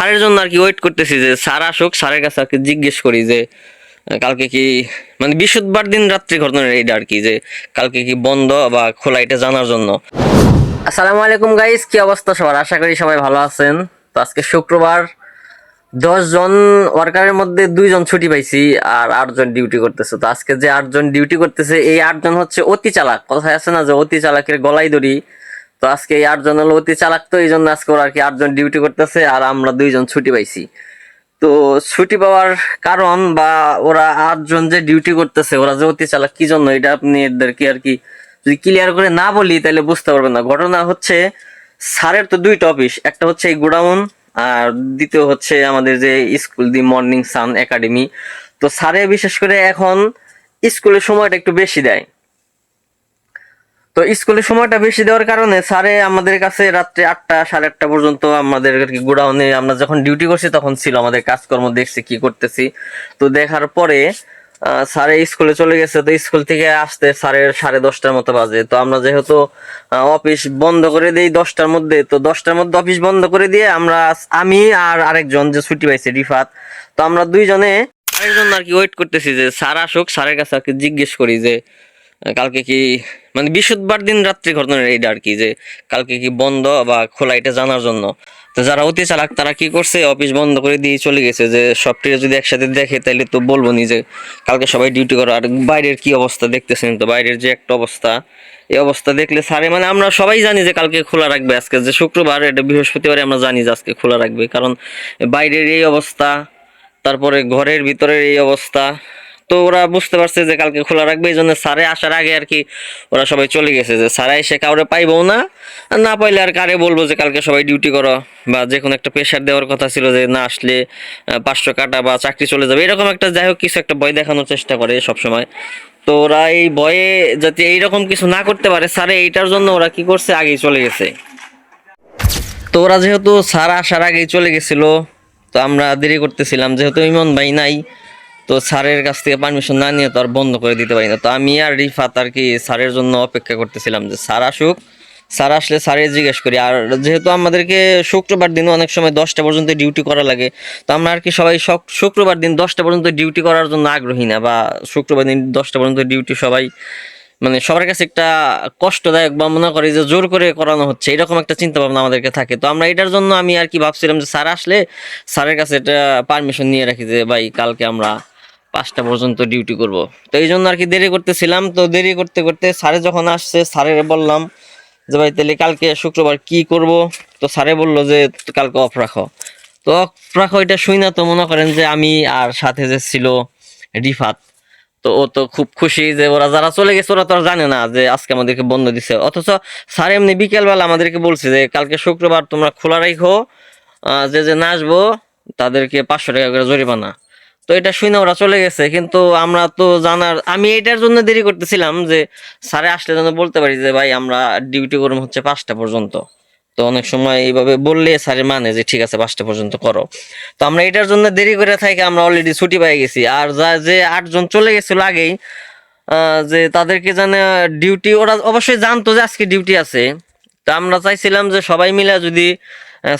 স্যারের জন্য আর কি ওয়েট করতেছি যে স্যার আসুক, স্যারের কাছে আর কি জিজ্ঞেস করি যে কালকে কি মানে বৃহস্পতিবার দিন রাত্রি ঘটনা এইটা আর কি, যে কালকে কি বন্ধ বা খোলা এটা জানার জন্য। আসসালামু আলাইকুম গাইস কি অবস্থা সবার? আশা করি সবাই ভালো আছেন। তো আজকে শুক্রবার, দশ জন ওয়ার্কারের মধ্যে দুইজন ছুটি পাইছি আর আটজন ডিউটি করতেছে। তো আজকে যে আটজন ডিউটি করতেছে, এই আটজন হচ্ছে অতি চালাক। কথায় আছে না যে অতি চালাকের গলাই দড়ি তো আজকে এই আটজন হলো অতি চালাক তো এই জন্য আজকে ওরা আর কি আটজন ডিউটি করতেছে আর আমরা দুইজন ছুটি পাইছি। তো ছুটি পাওয়ার কারণ বা ওরা আটজন যে ডিউটি করতেছে, ওরা যে অতি চালাক, কি জন্য? এটা আপনি এদেরকে আর কি যদি ক্লিয়ার করে না বলি, তাহলে বুঝতে পারবেন না। ঘটনা হচ্ছে, স্যারের তো দুইটা অফিস একটা হচ্ছে এই গোডাউন আর দ্বিতীয় হচ্ছে আমাদের যে school, the morning sun academy. তো স্যারে বিশেষ করে এখন স্কুলের সময়টা একটু বেশি দেয়। তো স্কুলের সময়টা বেশি দেওয়ার কারণে স্যারে আমাদের কাছে রাত্রে আটটা, সাড়ে আটটা পর্যন্ত আমাদের গোডাউনে আমরা যখন ডিউটি করছি তখন ছিল আমাদের কাজকর্ম, দেখছি কি করতেছি। তো দেখার পরে স্যারে স্কুলে চলে গেছে, তো স্কুল থেকে আসতে স্যারের সাড়ে দশটার মতো বাজে। তো আমরা যেহেতু অফিস বন্ধ করে দিই দশটার মধ্যে, তো দশটার মধ্যে অফিস বন্ধ করে দিয়ে আমরা আমি আর আরেকজন যে ছুটি পাইছে, রিফাত, তো আমরা দুইজনে আরেকজন আর কি ওয়েট করতেছি যে স্যার আসুক, স্যারের কাছে আর কি জিজ্ঞেস করি যে কালকে কি মানে বৃহস্পতিবার দিন রাত্রি ঘটনা এইটা আর কি, যে কালকে কি বন্ধ বা খোলা এটা জানার জন্য। তো যারা অতি চালাক, তারা কি করছে? অফিস বন্ধ করে দিয়ে চলে গেছে, যে সবটিকে যদি একসাথে দেখে তাহলে তো বলব নি যে কালকে সবাই ডিউটি করো। আর বাইরের কি অবস্থা দেখতেছেন তো? বাইরের যে একটা অবস্থা, এই অবস্থা দেখলে স্যারে মানে আমরা সবাই জানি যে কালকে খোলা রাখবে, আজকে যে শুক্রবার, এটা বৃহস্পতিবারে আমরা জানি যে আজকে খোলা রাখবে। কারণ বাইরের এই অবস্থা, তারপরে ঘরের ভিতরের এই অবস্থা তো ওরা বুঝতে পারছে যে কালকে খোলা রাখবে, এই জন্য স্যারে আসার আগে আর কি ওরা সবাই চলে গেছে যে স্যারে এসে কাউরে পাইবো না না পাইলে আর কারে বলব যে কালকে সবাই ডিউটি করো? বা যে কোনো একটা প্রেশার দেওয়ার কথা ছিল যে না আসলে পাঁচশো কাটা বা চাকরি চলে যাবে, এরকম একটা যাই হোক কিছু একটা ভয় দেখানোর চেষ্টা করে সব সময়। তো ওরা এই ভয়ে যাতে এইরকম কিছু না করতে পারে, স্যারে এইটার জন্য ওরা কি করছে? আগেই চলে গেছে। তো ওরা যেহেতু স্যার আসার আগেই চলে গেছিল, তো আমরা দেরি করতেছিলাম, যেহেতু ইমন ভাই নাই তো স্যারের কাছ থেকে পারমিশন না নিয়ে তো আর বন্ধ করে দিতে পারি না। তো আমি আর রিফাত আর কি স্যারের জন্য অপেক্ষা করতেছিলাম যে স্যার আসুক, স্যার আসলে স্যারের জিজ্ঞেস করি। আর যেহেতু আমাদেরকে শুক্রবার দিন অনেক সময় দশটা পর্যন্ত ডিউটি করা লাগে, তো আমরা আর কি সবাই শুক্রবার দিন দশটা পর্যন্ত ডিউটি করার জন্য আগ্রহী না, বা শুক্রবার দিন দশটা পর্যন্ত ডিউটি সবাই মানে সবার কাছে একটা কষ্টদায়ক বা মনে করি যে জোর করে করানো হচ্ছে, এরকম একটা চিন্তা ভাবনা আমাদেরকে থাকে। তো আমরা এটার জন্য আমি আর কি ভাবছিলাম যে স্যার আসলে স্যারের কাছে এটা পারমিশন নিয়ে রাখি যে, ভাই, কালকে আমরা পাঁচটা পর্যন্ত ডিউটি করব। তো এই জন্য আর কি দেরি করতেছিলাম। তো দেরি করতে করতে স্যারে যখন আসছে স্যারের বললাম যে, ভাই, তাহলে কালকে শুক্রবার কি করব? তো স্যারে বলল যে, কালকে অফ রাখো। তো অফ রাখো, এটা শুই না তো মনে করেন যে, আমি আর সাথে যে ছিল রিফাত, তো ও তো খুব খুশি যে, ওরা যারা চলে গেছে, ওরা তো আর জানে না যে, আজকে আমাদেরকে বন্ধ দিছে। অথচ স্যার এমনি বিকেলবেলা আমাদেরকে বলছে যে, কালকে শুক্রবার তোমরা খোলা রাখো যে যে না আসব, তাদেরকে পাঁচশো টাকা করে জরিমানা। তো এটা শুনে ওরা চলে গেছে, কিন্তু আমরা তো জানার, আমি এটার জন্য দেরি করতেছিলাম যে স্যারে আসলে যেন বলতে পারি যে, ভাই, আমরা ডিউটি করুম হচ্ছে পাঁচটা পর্যন্ত। তো অনেক সময় এইভাবে বললে স্যারে মানে যে, ঠিক আছে, পাঁচটা পর্যন্ত করো। তো আমরা এটার জন্য দেরি করে থাকি আমরা অলরেডি ছুটি পেয়ে গেছি। আর যা, যে আটজন চলে গেছিল আগেই যে তাদেরকে জানে ডিউটি ওরা অবশ্যই জানতো যে আজকে ডিউটি আছে। তা আমরা চাইছিলাম যে সবাই মিলে যদি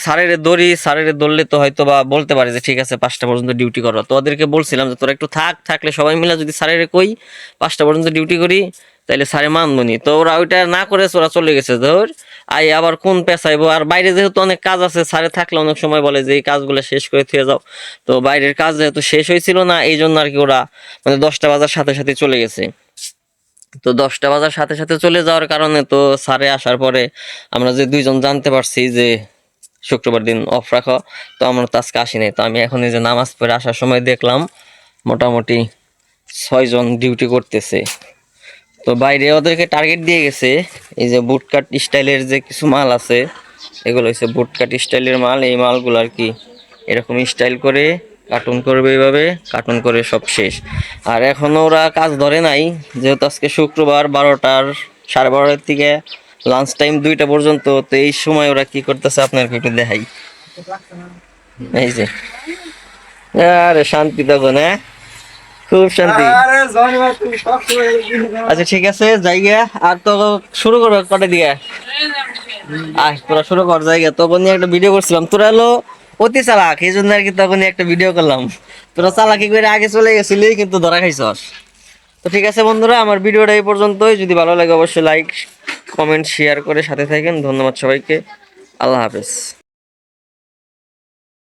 স্যারের দড়ি স্যারের ধরলে তো হয়তো বা বলতে পারে যে, ঠিক আছে, পাঁচটা পর্যন্ত ডিউটি করো। তো ওদেরকে বলছিলাম যে, তোরা একটু থাক, থাকলে সবাই মিলে যদি স্যারের কই, পাঁচটা পর্যন্ত ডিউটি করি, তাইলে স্যারে মানবো নি তো ওরা ওইটা না করে ওরা চলে গেছে, ধর। আই, আবার কোন পেঁচাইবো? আর বাইরে যেহেতু অনেক কাজ আছে, স্যারে থাকলে অনেক সময় বলে যে, এই কাজগুলো শেষ করে থুয়ে যাও। তো বাইরের কাজ যেহেতু শেষ হয়েছিল না এই জন্য আর কি ওরা মানে দশটা বাজার সাথে সাথে চলে গেছে। তো দশটা বাজার সাথে সাথে চলে যাওয়ার কারণে তো স্যারে আসার পরে আমরা যে দুইজন জানতে পারছি যে শুক্রবার দিন অফ রাখো। তো আমরা তো আজকে আসি নাই তো আমি এখন এই যে নামাজ পড়ে আসার সময় দেখলাম মোটামুটি ছয়জন ডিউটি করতেছে। তো বাইরে ওদেরকে টার্গেট দিয়ে গেছে, এই যে বুটকাট স্টাইলের যে কিছু মাল আছে, এগুলো হচ্ছে বুটকাট স্টাইলের মাল, এই মালগুলো আর কি এরকম স্টাইল করে কার্টুন করবে এইভাবে কার্টুন করে সব শেষ। আর এখনও ওরা কাজ ধরে নাই, যেহেতু আজকে শুক্রবার বারোটার, সাড়ে বারোটার থেকে লাঞ্চ টাইম দুইটা পর্যন্ত তো এই সময় ওরা কি করতেছে আপনাকে একটু দেখাই। এই যে। আরে শান্তি তখন হ্যাঁ? খুব শান্তি। আচ্ছা ঠিক আছে জায়গা আর তো শুরু করবে কটা দিয়ে আয় তোরা শুরু কর জায়গা তোকে নিয়ে একটা ভিডিও করছিলাম। তোরা হলো অতি চালাক এই জন্য আর কি তখনই একটা ভিডিও করলাম। তোরা চালাকি করে আগে চলে গেছিলি কিন্তু ধরা খাইছস। তো ঠিক আছে বন্ধুরা আমার ভিডিওটা এই পর্যন্তই। যদি ভালো লাগে অবশ্যই লাইক কমেন্ট শেয়ার করে সাথে থাকেন। ধন্যবাদ সবাইকে। আল্লাহ হাফেজ।